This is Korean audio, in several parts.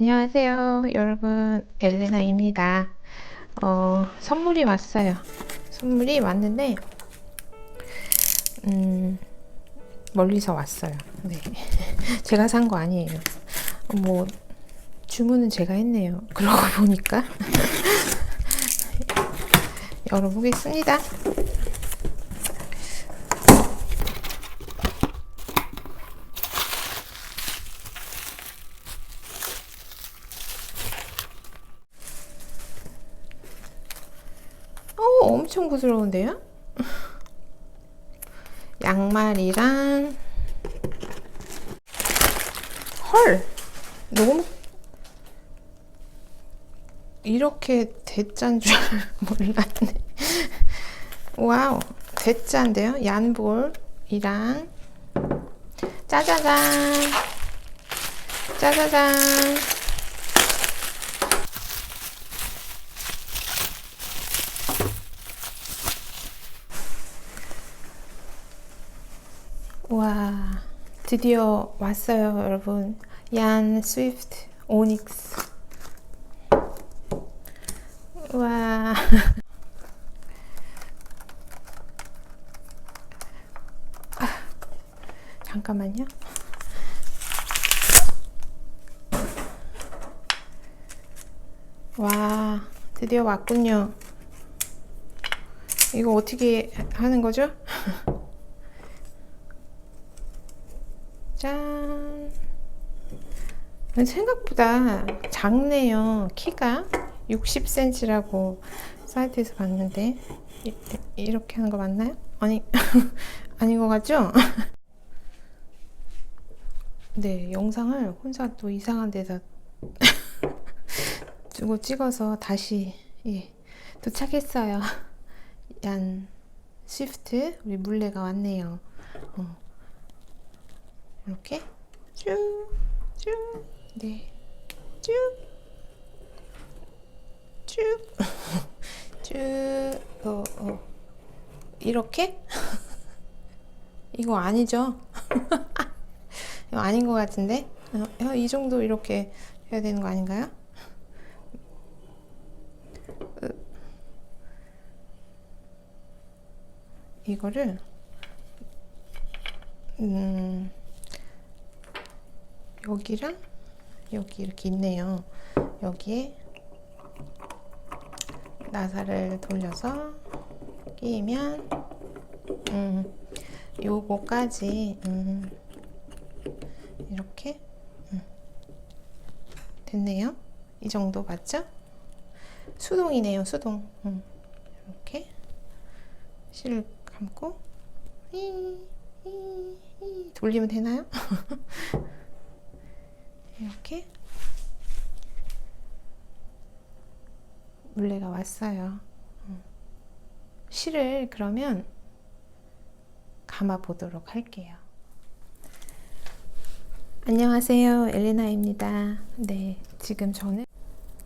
안녕하세요, 여러분. 엘레나입니다. 어, 선물이 왔어요. 선물이 왔는데, 음, 멀리서 왔어요. 네. 제가 산 거 아니에요. 뭐, 주문은 제가 했네요. 그러고 보니까. 열어보겠습니다. 부드러운데요? 양말이랑 헐! 너무 이렇게 대짠 줄 몰랐네. 와우 대짠데요? 얀볼이랑 짜자잔. 짜자잔 와, 드디어 왔어요, 여러분. 얀 스위프트 오닉스. 와. 아, 잠깐만요. 와, 드디어 왔군요. 이거 어떻게 하는 거죠? 짠. 생각보다 작네요. 키가 60cm라고 사이트에서 봤는데 이, 이렇게 하는 거 맞나요? 아니 아닌 것 같죠? 네, 영상을 혼자 또 이상한 데다 두고 찍어서 다시 예, 도착했어요. 얀 시프트 우리 물레가 왔네요. 어. 이렇게 쭉, 쭉, 네, 쭉, 쭉, 쭉, 어, 어, 이렇게? 이거 아니죠? 이거 아닌 것 같은데? 어, 이 정도 이렇게 해야 되는 거 아닌가요? 이거를 음 여기랑 여기 이렇게 있네요. 여기에 나사를 돌려서 끼면 음, 요거까지 음, 이렇게 음, 됐네요. 이 정도 맞죠? 수동이네요. 수동. 음, 이렇게 실을 감고 이, 이, 이, 돌리면 되나요? 이렇게 물레가 왔어요. 실을 그러면 감아 보도록 할게요. 안녕하세요. 엘레나입니다. 네, 지금 저는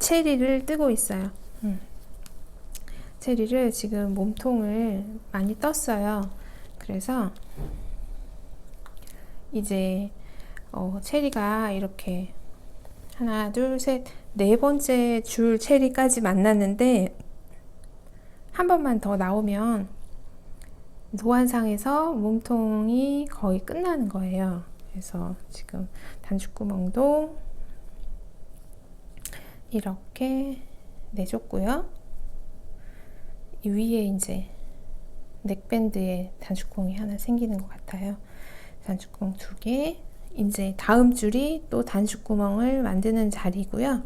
체리를 뜨고 있어요. 음. 체리를 지금 몸통을 많이 떴어요. 그래서 이제 어, 체리가 이렇게 하나, 둘, 셋, 네 번째 줄 체리까지 만났는데 한 번만 더 나오면 도안상에서 몸통이 거의 끝나는 거예요. 그래서 지금 단축구멍도 이렇게 내줬고요. 이 위에 이제 넥밴드에 단축구멍이 하나 생기는 것 같아요. 단축구멍 두 개, 이제 다음 줄이 또 단축구멍을 만드는 자리고요.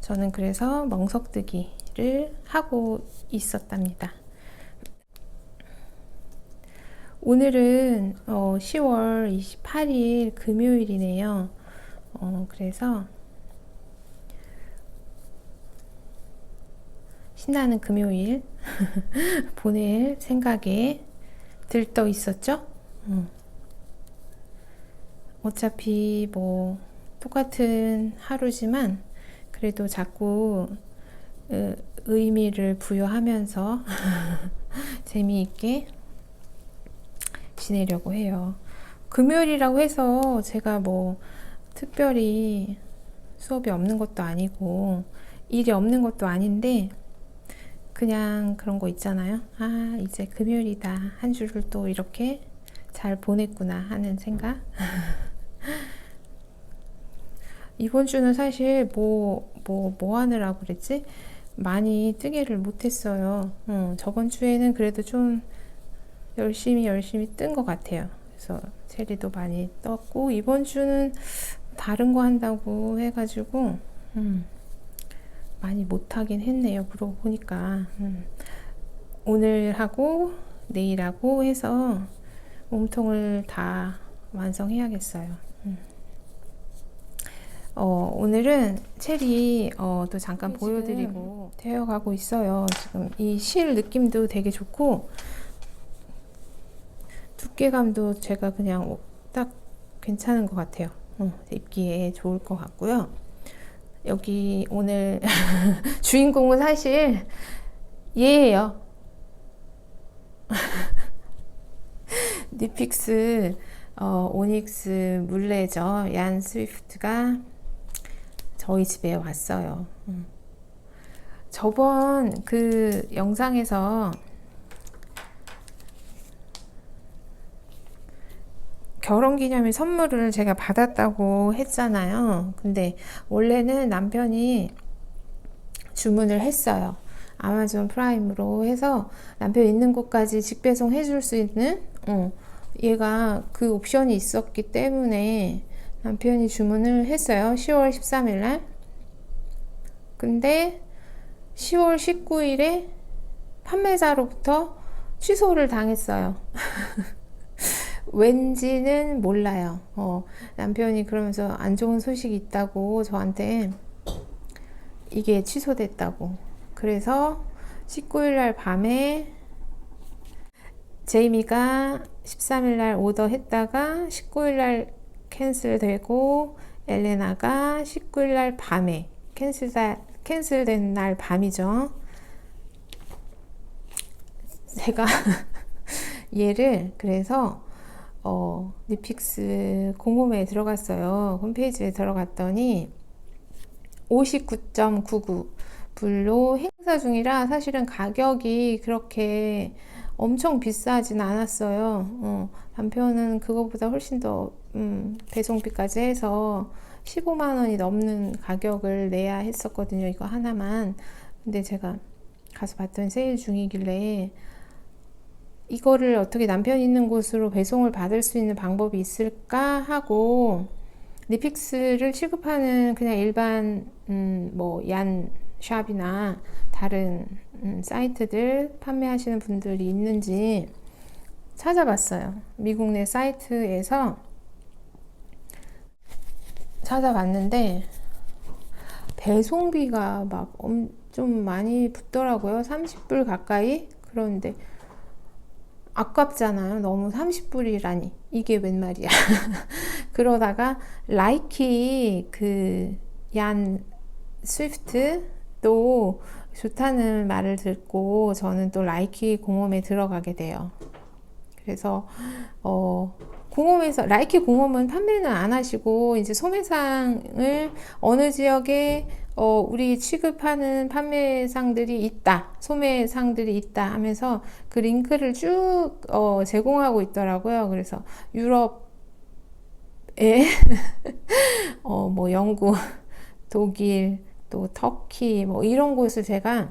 저는 그래서 멍석뜨기를 하고 있었답니다. 오늘은 어, 10월 28일 금요일이네요. 어, 그래서 신나는 금요일 보낼 생각에 들떠 있었죠. 음. 어차피 뭐 똑같은 하루지만 그래도 자꾸 의미를 부여하면서 재미있게 지내려고 해요. 금요일이라고 해서 제가 뭐 특별히 수업이 없는 것도 아니고 일이 없는 것도 아닌데 그냥 그런 거 있잖아요. 아, 이제 금요일이다. 한 주를 또 이렇게 잘 보냈구나 하는 생각. 이번 주는 사실 뭐, 뭐, 뭐 하느라고 그랬지? 많이 뜨개를 못했어요. 어, 저번 주에는 그래도 좀 열심히 열심히 뜬 것 같아요. 그래서 체리도 많이 떴고, 이번 주는 다른 거 한다고 해가지고, 음, 많이 못하긴 했네요. 그러고 보니까. 음, 오늘 하고, 내일 하고 해서 몸통을 다 완성해야겠어요. 음. 어, 오늘은 체리 어, 또 잠깐 보여드리고 되어가고 있어요. 지금 이 실 느낌도 되게 좋고 두께감도 제가 그냥 딱 괜찮은 것 같아요. 어, 입기에 좋을 것 같고요. 여기 오늘 주인공은 사실 얘예요. 니픽스 어, 오닉스 물레저 얀 스위프트가 저희 집에 왔어요. 음. 저번 그 영상에서 결혼 기념일 선물을 제가 받았다고 했잖아요. 근데 원래는 남편이 주문을 했어요. 아마존 프라임으로 해서 남편 있는 곳까지 직배송 해줄 수 있는 어, 얘가 그 옵션이 있었기 때문에 남편이 주문을 했어요. 10월 13일 날. 근데 10월 19일에 판매자로부터 취소를 당했어요. 왠지는 몰라요. 어, 남편이 그러면서 안 좋은 소식이 있다고 저한테 이게 취소됐다고. 그래서 19일 날 밤에 제이미가 13일 날 오더 했다가 19일 날 캔슬되고 엘레나가 19일 날 밤에 캔슬 캔슬된 날 밤이죠. 제가 얘를 그래서 어, 니픽스 공홈에 들어갔어요. 홈페이지에 들어갔더니 59.99 불로 행사 중이라 사실은 가격이 그렇게 엄청 비싸진 않았어요. 어, 남편은 그거보다 훨씬 더 음, 배송비까지 해서 15만 원이 넘는 가격을 내야 했었거든요. 이거 하나만. 근데 제가 가서 봤더니 세일 중이길래 이거를 어떻게 남편 있는 곳으로 배송을 받을 수 있는 방법이 있을까 하고 니픽스를 취급하는 그냥 일반 음, 뭐얀 샵이나 다른 음, 사이트들 판매하시는 분들이 있는지 찾아봤어요. 미국 내 사이트에서 찾아봤는데 배송비가 막 좀 많이 붙더라고요. 30불 가까이. 그런데 아깝잖아요. 너무 30불이라니. 이게 웬 말이야. 그러다가 라이키 그 얀 스위프트도 좋다는 말을 듣고 저는 또 라이키 공홈에 들어가게 돼요. 그래서 어 공홈에서 라이키 공홈은 판매는 안 하시고 이제 소매상을 어느 지역에 어, 우리 취급하는 판매상들이 있다, 소매상들이 있다 하면서 그 링크를 쭉 어, 제공하고 있더라고요. 그래서 유럽에 어, 뭐 영국, 독일, 또 터키 뭐 이런 곳을 제가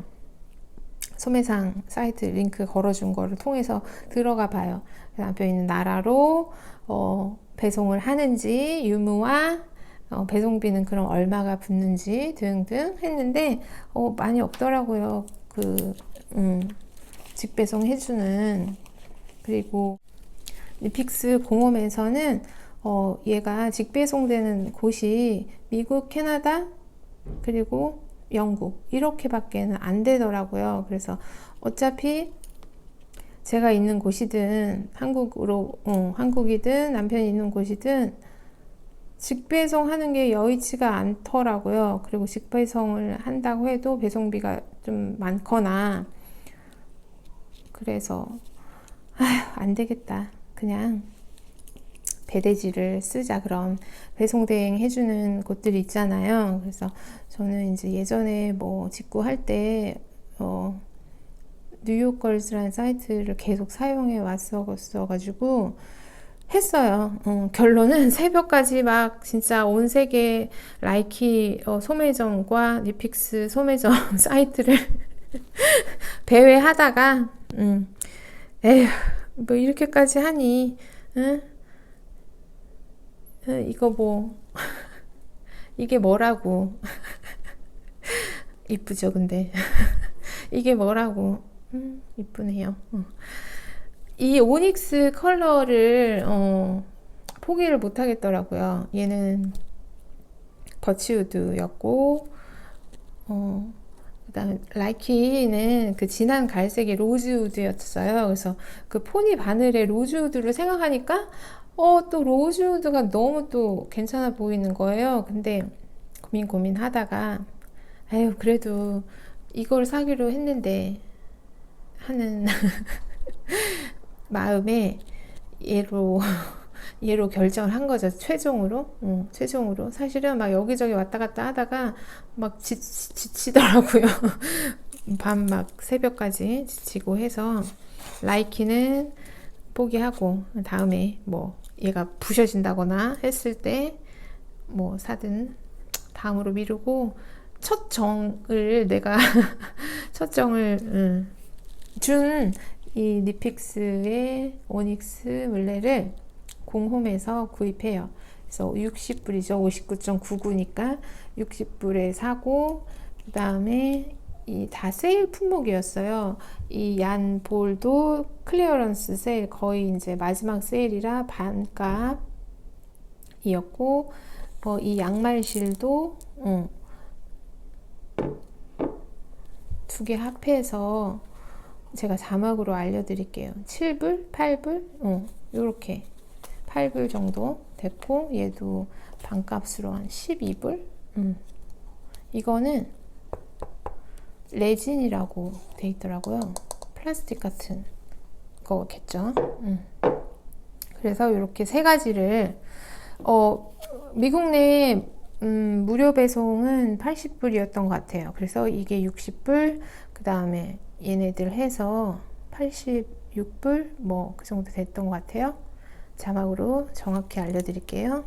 소매상 사이트 링크 걸어준 거를 통해서 들어가 봐요. 남편 있는 나라로 어, 배송을 하는지 유무와 어, 배송비는 그럼 얼마가 붙는지 등등 했는데 어, 많이 없더라고요. 그 음, 직배송 해주는 그리고 픽스 공홈에서는 어, 얘가 직배송되는 곳이 미국, 캐나다 그리고 영국 이렇게밖에는 안 되더라고요. 그래서 어차피 제가 있는 곳이든 한국으로 어, 한국이든 남편이 있는 곳이든 직배송 하는 게 여의치가 않더라고요. 그리고 직배송을 한다고 해도 배송비가 좀 많거나 그래서 아휴 안 되겠다. 그냥 배대지를 쓰자 그럼 배송 대행 해주는 곳들이 있잖아요. 그래서 저는 이제 예전에 뭐 직구할 때 어, 뉴욕 걸스라는 사이트를 계속 사용해 왔었어 가지고 했어요. 어, 결론은 새벽까지 막 진짜 온 세계 라이키 어, 소매점과 니픽스 소매점 사이트를 배회하다가 음, 에휴 뭐 이렇게까지 하니 응? 어, 이거 뭐 이게 뭐라고? 이쁘죠 근데. 이게 뭐라고? 음, 이쁘네요. 어. 이 오닉스 컬러를 어, 포기를 못 하겠더라고요. 얘는 버치우드였고 어, 라이키는 그 진한 갈색이 로즈우드였어요. 그래서 그 포니 바늘에 로즈우드를 생각하니까 어, 또 로즈우드가 너무 또 괜찮아 보이는 거예요. 근데 고민 고민 하다가 아유, 그래도 이걸 사기로 했는데 하는 마음에 얘로 얘로 결정을 한 거죠. 최종으로. 응, 최종으로. 사실은 막 여기저기 왔다 갔다 하다가 막 지, 지치더라고요. 밤 막 새벽까지 지치고 해서 라이키는 포기하고 다음에 뭐 얘가 부셔진다거나 했을 때 뭐 사든 다음으로 미루고 첫 정을 내가 첫 정을 음, 준이 니픽스의 오닉스 물레를 공홈에서 구입해요. 그래서 60불이죠. 59.99니까 60불에 사고 그 다음에 이 다 세일 품목이었어요. 이 얀 볼도 클리어런스 세일 거의 이제 마지막 세일이라 반값이었고 뭐이 양말 실도 어, 두개 합해서 제가 자막으로 알려드릴게요. 7불, 8불, 어, 요렇게 8불 정도 됐고 얘도 반값으로 한 12불 음. 이거는 레진이라고 돼 있더라고요 플라스틱 같은 거겠죠 음. 그래서 이렇게 세 가지를 어, 미국 내 음, 무료 배송은 80불이었던 것 같아요 그래서 이게 60불 그 다음에 얘네들 해서 86불 뭐 그 정도 됐던 것 같아요 자막으로 정확히 알려드릴게요.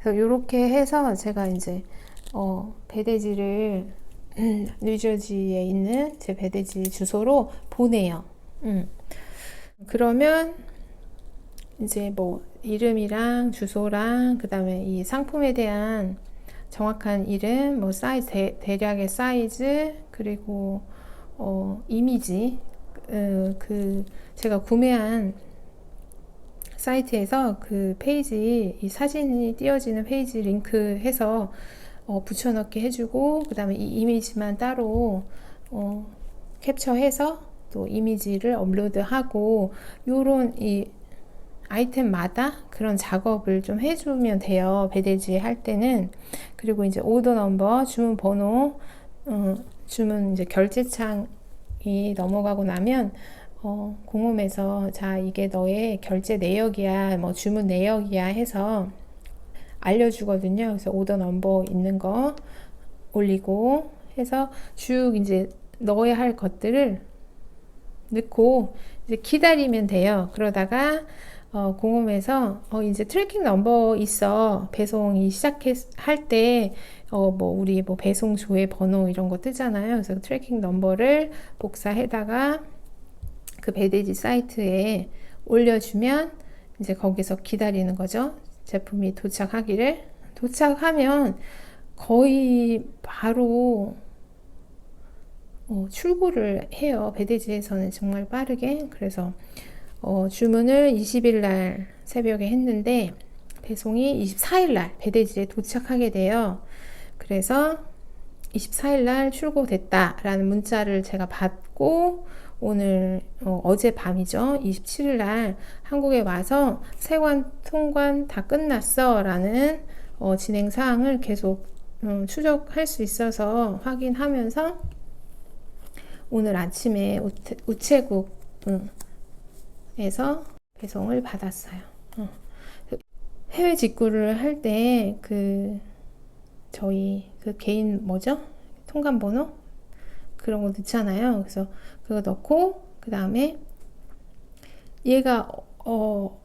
그래서 이렇게 해서 제가 이제 어, 배대지를 음, 뉴저지에 있는 제 배대지 주소로 보내요. 음. 그러면 이제 뭐 이름이랑 주소랑 그 다음에 이 상품에 대한 정확한 이름, 뭐 사이즈 대, 대략의 사이즈 그리고 어, 이미지 어, 그 제가 구매한 사이트에서 그 페이지, 이 사진이 띄어지는 페이지 링크 해서 어, 붙여넣기 해주고, 그 다음에 이 이미지만 따로 어, 캡처해서 또 이미지를 업로드하고, 요런 이 아이템마다 그런 작업을 좀 해주면 돼요. 배대지 할 때는. 그리고 이제 오더 넘버, 주문 번호, 어, 주문 이제 결제창이 넘어가고 나면 어, 공홈에서 자 이게 너의 결제 내역이야 뭐 주문 내역이야 해서 알려주거든요. 그래서 오더 넘버 있는 거 올리고 해서 쭉 이제 넣어야 할 것들을 넣고 이제 기다리면 돼요. 그러다가 어, 공홈에서 어, 이제 트래킹 넘버 있어. 배송이 시작할 때 어, 뭐 우리 뭐 배송 조회 번호 이런 거 뜨잖아요. 그래서 트래킹 넘버를 복사해다가 그 배대지 사이트에 올려주면 이제 거기서 기다리는 거죠. 제품이 도착하기를. 도착하면 거의 바로 어, 출고를 해요. 배대지에서는 정말 빠르게. 그래서 어, 주문을 20일 날 새벽에 했는데 배송이 24일 날 배대지에 도착하게 돼요. 그래서 24일 날 출고됐다라는 문자를 제가 받고 오늘 어, 제 밤이죠. 27일 날 한국에 와서 세관 통관 다 끝났어 라는 어, 진행 사항을 계속 음, 추적할 수 있어서 확인하면서 오늘 아침에 우체, 우체국에서 배송을 받았어요. 어. 해외 직구를 할 때 그 저희 그 개인 뭐죠? 통관 번호 그런 거 넣잖아요. 그래서 그거 넣고 그 다음에 얘가 어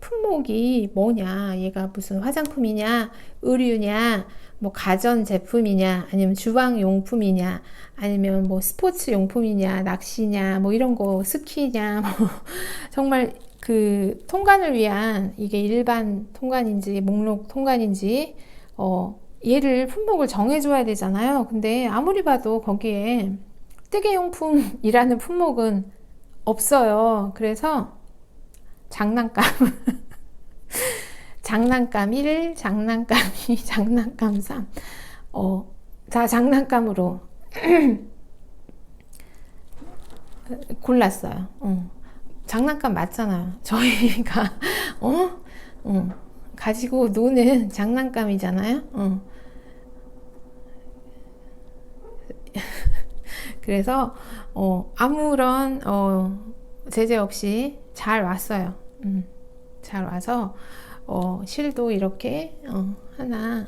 품목이 뭐냐, 얘가 무슨 화장품이냐, 의류냐, 뭐 가전 제품이냐, 아니면 주방 용품이냐, 아니면 뭐 스포츠 용품이냐, 낚시냐, 뭐 이런 거 스키냐, 뭐 정말 그 통관을 위한 이게 일반 통관인지 목록 통관인지 어 얘를 품목을 정해줘야 되잖아요. 근데 아무리 봐도 거기에 뜨개용품이라는 품목은 없어요. 그래서 장난감 장난감 1, 장난감 2, 장난감 3. 어, 자, 장난감으로 골랐어요. 어. 장난감 맞잖아요. 저희가 어? 어. 가지고 노는 장난감이잖아요. 어. 그래서 어, 아무런 어, 제재 없이 잘 왔어요. 음, 잘 와서 어, 실도 이렇게 어, 하나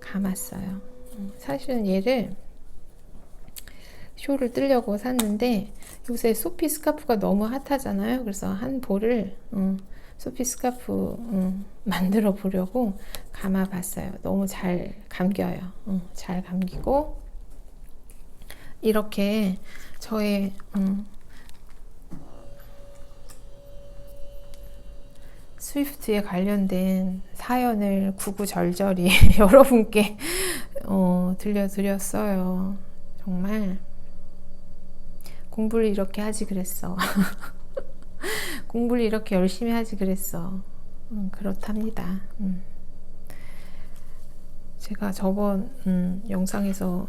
감았어요. 어, 사실은 얘를 쇼를 뜨려고 샀는데 요새 소피 스카프가 너무 핫하잖아요. 그래서 한 볼을 어, 소피 스카프 어, 만들어 보려고 감아 봤어요. 너무 잘 감겨요. 어, 잘 감기고 이렇게 저의 어, 스위프트에 관련된 사연을 구구절절히 여러분께 어, 들려드렸어요. 정말 공부를 이렇게 하지 그랬어. 공부를 이렇게 열심히 하지 그랬어. 음, 그렇답니다. 음. 제가 저번 음, 영상에서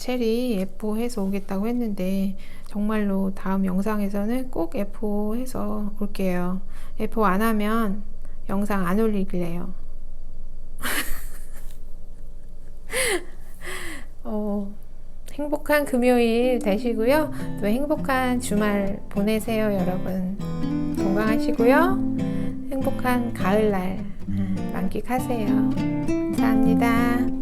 체리 F5 해서 오겠다고 했는데 정말로 다음 영상에서는 꼭 F5 해서 올게요. F5 안 하면 영상 안 올리길래요. 어, 행복한 금요일 되시고요. 또 행복한 주말 보내세요, 여러분. 건강하시고요. 행복한 가을날 아, 만끽하세요. 감사합니다.